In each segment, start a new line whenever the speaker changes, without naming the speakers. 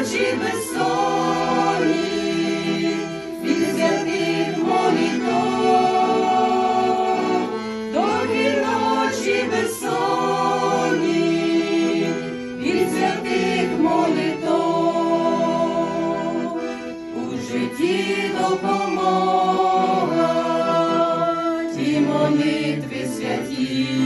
очі без солі, від святих молитов, довгі ночі без солі, від святих молитов, у житті допомога, ті молитви святі.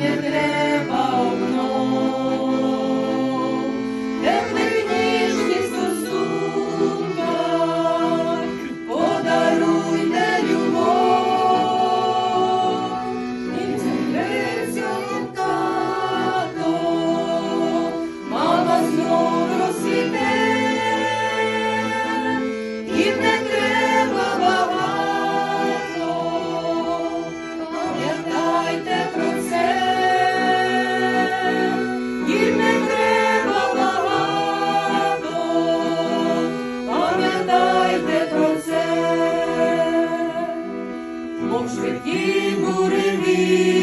Amen. Мов швидкі буреві.